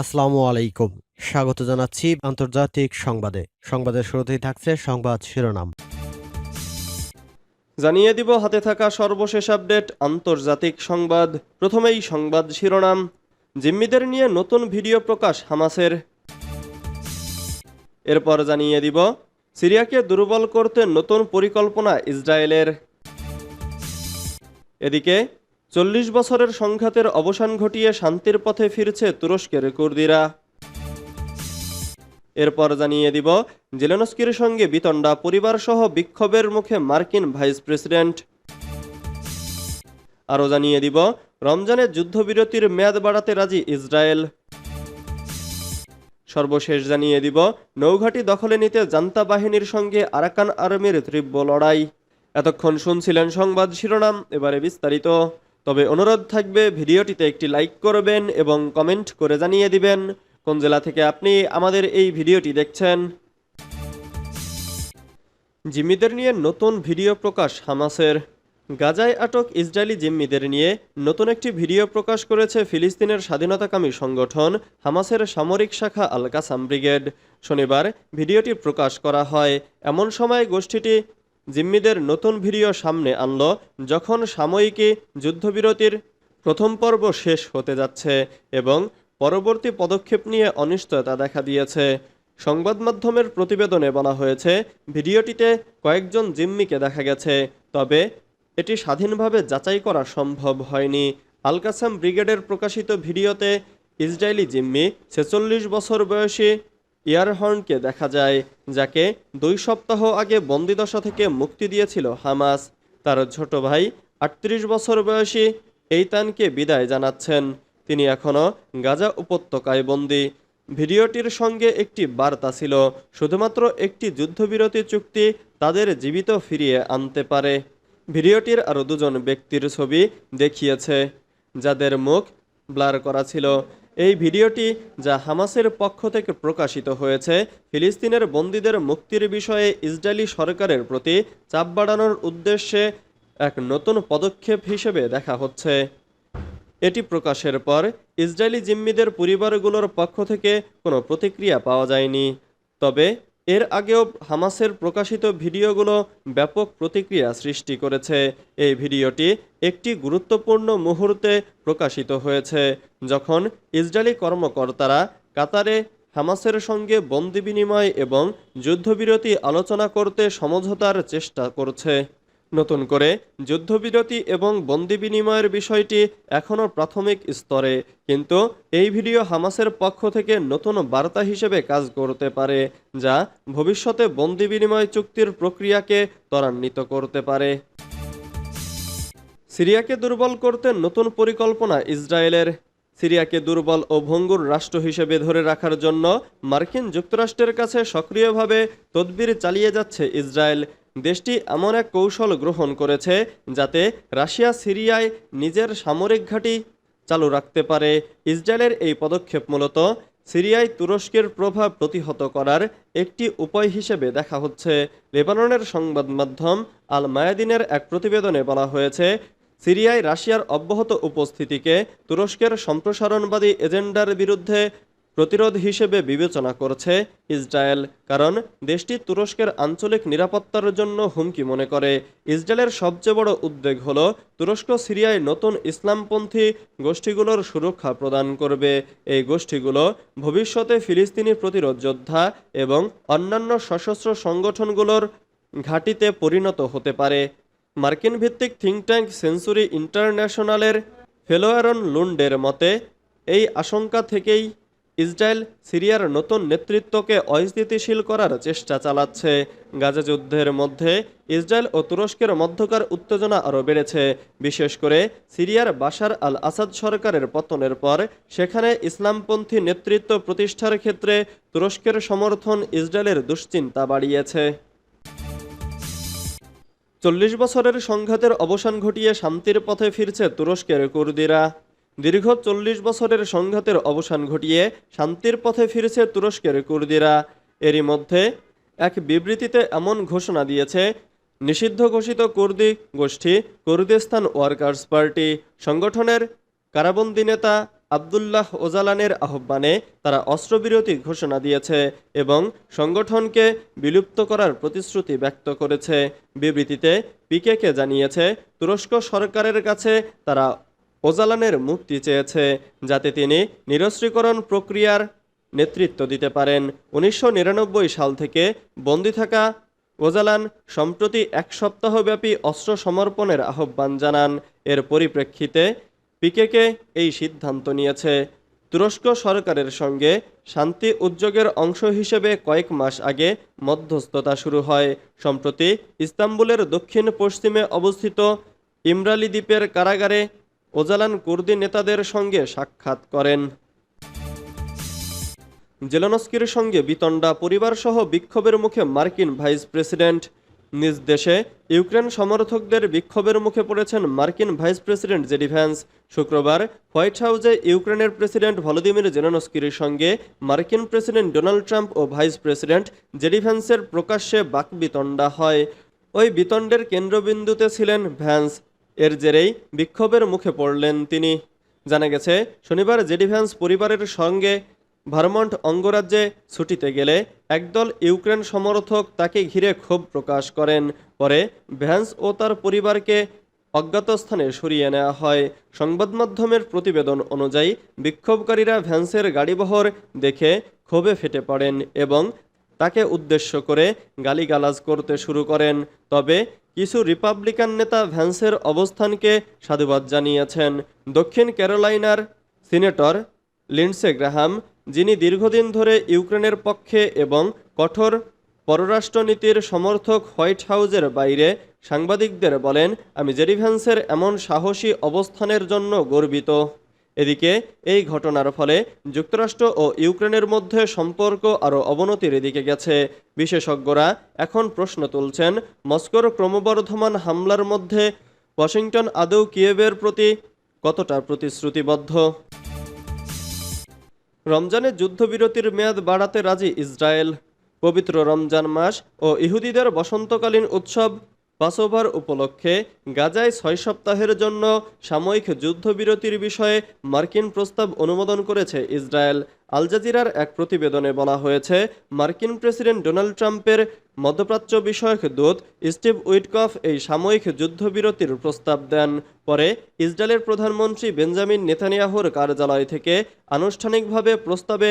আসসালামু আলাইকুম। স্বাগত জানাচ্ছি আন্তর্জাতিক সংবাদে। সংবাদের শুরুতেই থাকছে সংবাদ শিরোনাম। জানিয়ে দিব, হাতে থাকা সর্বশেষ আপডেট, আন্তর্জাতিক সংবাদ। প্রথমেই সংবাদ শিরোনাম। জিম্মিদের নিয়ে নতুন ভিডিও প্রকাশ হামাসের। এরপর জানিয়ে দিব, সিরিয়াকে দুর্বল করতে নতুন পরিকল্পনা ইসরায়েলের। এদিকে চল্লিশ বছরের সংঘাতের অবসান ঘটিয়ে শান্তির পথে ফিরছে তুরস্কের কুর্দিরা। এরপর জানিয়ে দিব, জেলেনস্কির সঙ্গে বিতণ্ডা পরিবার সহ বিক্ষোভের মুখে মার্কিন ভাইস প্রেসিডেন্ট। আরও জানিয়ে দিব রমজানের যুদ্ধবিরতির মেয়াদ বাড়াতে রাজি ইসরায়েল। সর্বশেষ জানিয়ে দিব, নৌঘাটি দখলে নিতে জান্তা বাহিনীর সঙ্গে আরাকান আর্মির তীব্র লড়াই। এতক্ষণ শুনছিলেন সংবাদ শিরোনাম, এবারে বিস্তারিত। তবে অনুরোধ থাকবে ভিডিওটিতে একটি লাইক করবেন এবং কমেন্ট করে জানিয়ে দিবেন কোন জেলা থেকে আপনি আমাদের এই ভিডিওটি দেখছেন। জিম্মিদের নিয়ে নতুন ভিডিও প্রকাশ হামাসের। গাজায় আটক ইসরায়েলি জিম্মিদের নিয়ে নতুন একটি ভিডিও প্রকাশ করেছে ফিলিস্তিনের স্বাধীনতাকামী সংগঠন হামাসের সামরিক শাখা আল কাসাম ব্রিগেড। শনিবার ভিডিওটি প্রকাশ করা হয়। এমন সময় গোষ্ঠীটি জিম্মিদের নতুন ভিডিও সামনে আনল যখন সাময়িকী যুদ্ধবিরতির প্রথম পর্ব শেষ হতে যাচ্ছে এবং পরবর্তী পদক্ষেপ নিয়ে অনিশ্চয়তা দেখা দিয়েছে। সংবাদ মাধ্যমের প্রতিবেদনে বলা হয়েছে, ভিডিওটিতে কয়েকজন জিম্মিকে দেখা গেছে, তবে এটি স্বাধীনভাবে যাচাই করা সম্ভব হয়নি। আলকাসাম ব্রিগেডের প্রকাশিত ভিডিওতে ইসরায়েলি জিম্মি ছেচল্লিশ বছর বয়সী ইয়ারহর্নকে দেখা যায়, যাকে দুই সপ্তাহ আগে বন্দিদশা থেকে মুক্তি দিয়েছিল হামাস। তার ছোট ভাই আটত্রিশ বছর বয়সী এইতানকে বিদায় জানাচ্ছেন। তিনি এখনও গাজা উপত্যকায় বন্দী। ভিডিওটির সঙ্গে একটি বার্তা ছিল, শুধুমাত্র একটি যুদ্ধবিরতি চুক্তি তাদের জীবিত ফিরিয়ে আনতে পারে। ভিডিওটির আরও দুজন ব্যক্তির ছবি দেখিয়েছে, যাদের মুখ ব্লার করা ছিল। এই ভিডিওটি যা হামাসের পক্ষ থেকে প্রকাশিত হয়েছে, ফিলিস্তিনের বন্দীদের মুক্তির বিষয়ে ইসরায়েলি সরকারের প্রতি চাপ বাড়ানোর উদ্দেশ্যে এক নতুন পদক্ষেপ হিসেবে দেখা হচ্ছে। এটি প্রকাশের পর ইসরায়েলি জিম্মিদের পরিবারগুলোর পক্ষ থেকে কোনো প্রতিক্রিয়া পাওয়া যায়নি। তবে এর আগেও হামাসের প্রকাশিত ভিডিওগুলো ব্যাপক প্রতিক্রিয়া সৃষ্টি করেছে। এই ভিডিওটি একটি গুরুত্বপূর্ণ মুহূর্তে প্রকাশিত হয়েছে, যখন ইসরায়েলি কর্মকর্তারা কাতারে হামাসের সঙ্গে বন্দি বিনিময় এবং যুদ্ধবিরতি আলোচনা করতে সমঝোতার চেষ্টা করছে। নতুন করে যুদ্ধবিরতি এবং বন্দি বিনিময়ের বিষয়টি এখনও প্রাথমিক স্তরে। কিন্তু এই ভিডিও হামাসের পক্ষ থেকে নতুন বার্তা হিসেবে কাজ করতে পারে, যা ভবিষ্যতে বন্দি বিনিময় চুক্তির প্রক্রিয়াকে ত্বরান্বিত করতে পারে। সিরিয়াকে দুর্বল করতে নতুন পরিকল্পনা ইসরায়েলের। সিরিয়াকে দুর্বল ও ভঙ্গুর রাষ্ট্র হিসেবে ধরে রাখার জন্য মার্কিন যুক্তরাষ্ট্রের কাছে সক্রিয়ভাবে তদবির চালিয়ে যাচ্ছে ইসরায়েল। দেশটি এমন এক কৌশল গ্রহণ করেছে যাতে রাশিয়া সিরিয়ায় নিজের সামরিক ঘাঁটি চালু রাখতে পারে। ইসরায়েলের এই পদক্ষেপ মূলত সিরিয়ায় তুরস্কের প্রভাব প্রতিহত করার একটি উপায় হিসেবে দেখা হচ্ছে। লেবাননের সংবাদ মাধ্যম আল মায়াদিনের এক প্রতিবেদনে বলা হয়েছে, সিরিয়ায় রাশিয়ার অব্যাহত উপস্থিতিকে তুরস্কের সম্প্রসারণবাদী এজেন্ডার বিরুদ্ধে প্রতিরোধ হিসেবে বিবেচনা করছে ইসরায়েল, কারণ দেশটি তুরস্কের আঞ্চলিক নিরাপত্তার জন্য হুমকি মনে করে। ইসরায়েলের সবচেয়ে বড় উদ্বেগ হল তুরস্ক সিরিয়ায় নতুন ইসলামপন্থী গোষ্ঠীগুলোর সুরক্ষা প্রদান করবে। এই গোষ্ঠীগুলো ভবিষ্যতে ফিলিস্তিনি প্রতিরোধ যোদ্ধা এবং অন্যান্য সশস্ত্র সংগঠনগুলোর ঘাঁটিতে পরিণত হতে পারে। মার্কিন ভিত্তিক থিঙ্ক ট্যাঙ্ক সেঞ্চুরি ইন্টারন্যাশনালের ফেলোয়ারন লুন্ডের মতে, এই আশঙ্কা থেকেই ইসরায়েল সিরিয়ার নতুন নেতৃত্বকে অস্থিতিশীল করার চেষ্টা চালাচ্ছে। গাজা যুদ্ধের মধ্যে ইসরায়েল ও তুরস্কের মধ্যকার উত্তেজনা আরও বেড়েছে। বিশেষ করে সিরিয়ার বাশার আল আসাদ সরকারের পতনের পর সেখানে ইসলামপন্থী নেতৃত্ব প্রতিষ্ঠার ক্ষেত্রে তুরস্কের সমর্থন ইসরায়েলের দুশ্চিন্তা বাড়িয়েছে। চল্লিশ বছরের সংঘাতের অবসান ঘটিয়ে শান্তির পথে ফিরছে তুরস্কের কুর্দিরা। দীর্ঘ চল্লিশ বছরের সংঘাতের অবসান ঘটিয়ে শান্তির পথে ফিরেছে তুরস্কের কুর্দিরা। এরই মধ্যে এক বিবৃতিতে এমন ঘোষণা দিয়েছে, নিষিদ্ধ ঘোষিত কুর্দি গোষ্ঠী কুর্দিস্তান ওয়ার্কার্স পার্টি সংগঠনের কারাবন্দী নেতা আবদুল্লাহ ওজালানের আহ্বানে তারা অস্ত্রবিরতি ঘোষণা দিয়েছে এবং সংগঠনকে বিলুপ্ত করার প্রতিশ্রুতি ব্যক্ত করেছে। বিবৃতিতে পিকেকে জানিয়েছে, তুরস্ক সরকারের কাছে তারা ওজালানের মুক্তি চেয়েছে যাতে তিনি নিরস্ত্রীকরণ প্রক্রিয়ার নেতৃত্ব দিতে পারেন। উনিশশো নিরানব্বই সাল থেকে বন্দি থাকা ওজালান সম্প্রতি এক সপ্তাহব্যাপী অস্ত্র সমর্পণের আহ্বান জানান। এর পরিপ্রেক্ষিতে পিকেকে এই সিদ্ধান্ত নিয়েছে। তুরস্ক সরকারের সঙ্গে শান্তি উদ্যোগের অংশ হিসেবে কয়েক মাস আগে মধ্যস্থতা শুরু হয়। সম্প্রতি ইস্তাম্বুলের দক্ষিণ পশ্চিমে অবস্থিত ইমরালি দ্বীপের কারাগারে ওজালান কুর্দি নেতাদের সঙ্গে সাক্ষাৎ করেন। জেলনস্কির সঙ্গে বিতণ্ডা পরিবারসহ বিক্ষোভের মুখে মার্কিন ভাইস প্রেসিডেন্ট। নিজ দেশে ইউক্রেন সমর্থকদের বিক্ষোভের মুখে পড়েছেন মার্কিন ভাইস প্রেসিডেন্ট জেডি ভ্যান্স। শুক্রবার হোয়াইট হাউসে ইউক্রেনের প্রেসিডেন্ট ভলোদিমির জেলনস্কির সঙ্গে মার্কিন প্রেসিডেন্ট ডোনাল্ড ট্রাম্প ও ভাইস প্রেসিডেন্ট জেডি ভ্যান্সের প্রকাশ্যে বাকবিতণ্ডা হয়। ওই বিতণ্ডের কেন্দ্রবিন্দুতে ছিলেন ভ্যান্স। এর জেরেই বিক্ষোভের মুখে পড়লেন তিনি। জানা গেছে, শনিবার জেডি ভ্যান্স পরিবারের সঙ্গে ভারমন্ট অঙ্গরাজ্যে ছুটিতে গেলে একদল ইউক্রেন সমর্থক তাকে ঘিরে ক্ষোভ প্রকাশ করেন। পরে ভ্যান্স ও তার পরিবারকে অজ্ঞাত স্থানে সরিয়ে নেওয়া হয়। সংবাদ মাধ্যমের প্রতিবেদন অনুযায়ী বিক্ষোভকারীরা ভ্যান্সের গাড়িবহর দেখে ক্ষোভে ফেটে পড়েন এবং তাকে উদ্দেশ্য করে গালিগালাজ করতে শুরু করেন। তবে কিছু রিপাবলিকান নেতা ভ্যান্সের অবস্থানকে সাধুবাদ জানিয়েছেন। দক্ষিণ ক্যারোলাইনার সিনেটর লিন্ডসে গ্রাহাম, যিনি দীর্ঘদিন ধরে ইউক্রেনের পক্ষে এবং কঠোর পররাষ্ট্রনীতির সমর্থক হোয়াইট হাউজের বাইরে সাংবাদিকদের বলেন, আমি জেরি ভ্যান্সের এমন সাহসী অবস্থানের জন্য গর্বিত। এদিকে এই ঘটনার ফলে যুক্তরাষ্ট্র ও ইউক্রেনের মধ্যে সম্পর্ক আরও অবনতির দিকে গেছে। বিশেষজ্ঞরা এখন প্রশ্ন তুলছেন, মস্কোর ক্রমবর্ধমান হামলার মধ্যে ওয়াশিংটন আদৌ কিয়েভের প্রতি কতটা প্রতিশ্রুতিবদ্ধ? রমজানে যুদ্ধবিরতির মেয়াদ বাড়াতে রাজি ইসরায়েল। পবিত্র রমজান মাস ও ইহুদিদের বসন্তকালীন উৎসব পাসোভার উপলক্ষে গাজায় ছয় সপ্তাহের জন্য সাময়িক যুদ্ধবিরতির বিষয়ে মার্কিন প্রস্তাব অনুমোদন করেছে ইসরায়েল। আল জাজিরার এক প্রতিবেদনে বলা হয়েছে, মার্কিন প্রেসিডেন্ট ডোনাল্ড ট্রাম্পের মধ্যপ্রাচ্য বিষয়ক দূত স্টিভ উইটকফ এই সাময়িক যুদ্ধবিরতির প্রস্তাব দেন। পরে ইসরায়েলের প্রধানমন্ত্রী বেঞ্জামিন নেতানিয়াহুর কার্যালয় থেকে আনুষ্ঠানিকভাবে প্রস্তাবে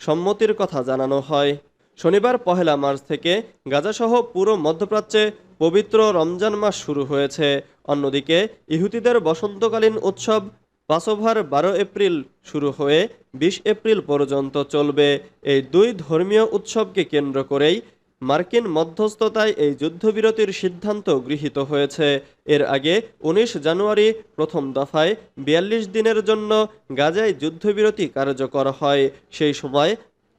সম্মতির কথা জানানো হয়। শনিবার পহেলা মার্চ থেকে গাজাসহ পুরো মধ্যপ্রাচ্যে পবিত্র রমজান মাস শুরু হয়েছে। অন্যদিকে ইহুদিদের বসন্তকালীন উৎসব পাসোভার বারো এপ্রিল শুরু হয়ে বিশ এপ্রিল পর্যন্ত চলবে। এই দুই ধর্মীয় উৎসবকে কেন্দ্র করেই মার্কিন মধ্যস্থতায় এই যুদ্ধবিরতির সিদ্ধান্ত গৃহীত হয়েছে। এর আগে উনিশ জানুয়ারি প্রথম দফায় বিয়াল্লিশ দিনের জন্য গাজায় যুদ্ধবিরতি কার্যকর হয়। সেই সময়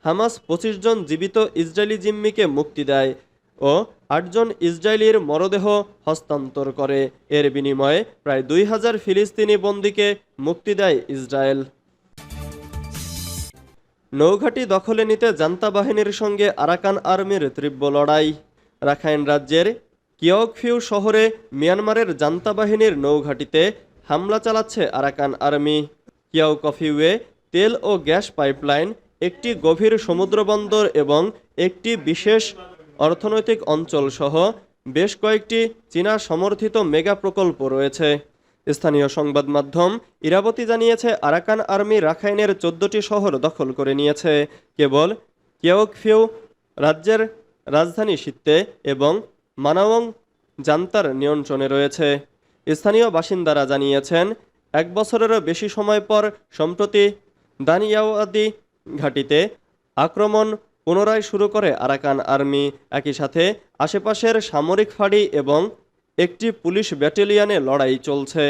হামাস পঁচিশ জন জীবিত ইসরায়েলি জিম্মিকে মুক্তি দেয় ও আটজন ইসরায়েলির মরদেহ হস্তান্তর করে। এর বিনিময়ে প্রায় দুই হাজার ফিলিস্তিনি বন্দীকে মুক্তি দেয় ইসরায়েল। নৌঘাটি দখলে নিতে জান্তা বাহিনীর সঙ্গে আরাকান আর্মির তীব্র লড়াই। রাখাইন রাজ্যের কিয়কফিউ শহরে মিয়ানমারের জান্তা বাহিনীর নৌঘাটিতে হামলা চালাচ্ছে আরাকান আর্মি। কিয়াউকফিউয়ে তেল ও গ্যাস পাইপলাইন, একটি গভীর সমুদ্রবন্দর এবং একটি বিশেষ অর্থনৈতিক অঞ্চল সহ বেশ কয়েকটি চীনা সমর্থিত মেগা প্রকল্প রয়েছে। স্থানীয় সংবাদ মাধ্যম ইরাবতী জানিয়েছে, আরাকান আর্মি রাখাইনের চোদ্দটি শহর দখল করে নিয়েছে। কেবল কেওকফিউ রাজ্যের রাজধানী সিত্তে এবং মানাওং জান্তার নিয়ন্ত্রণে রয়েছে। স্থানীয় বাসিন্দারা জানিয়েছেন, এক বছরেরও বেশি সময় পর সম্প্রতি দানিয়াওয়াদি ঘাটিতে আক্রমণ পুনরায় শুরু করে আরাকান আর্মি। একই সাথে আশেপাশের সামরিক ফাঁড়ি এবং একটি পুলিশ ব্যাটেলিয়ানে লড়াই চলছে।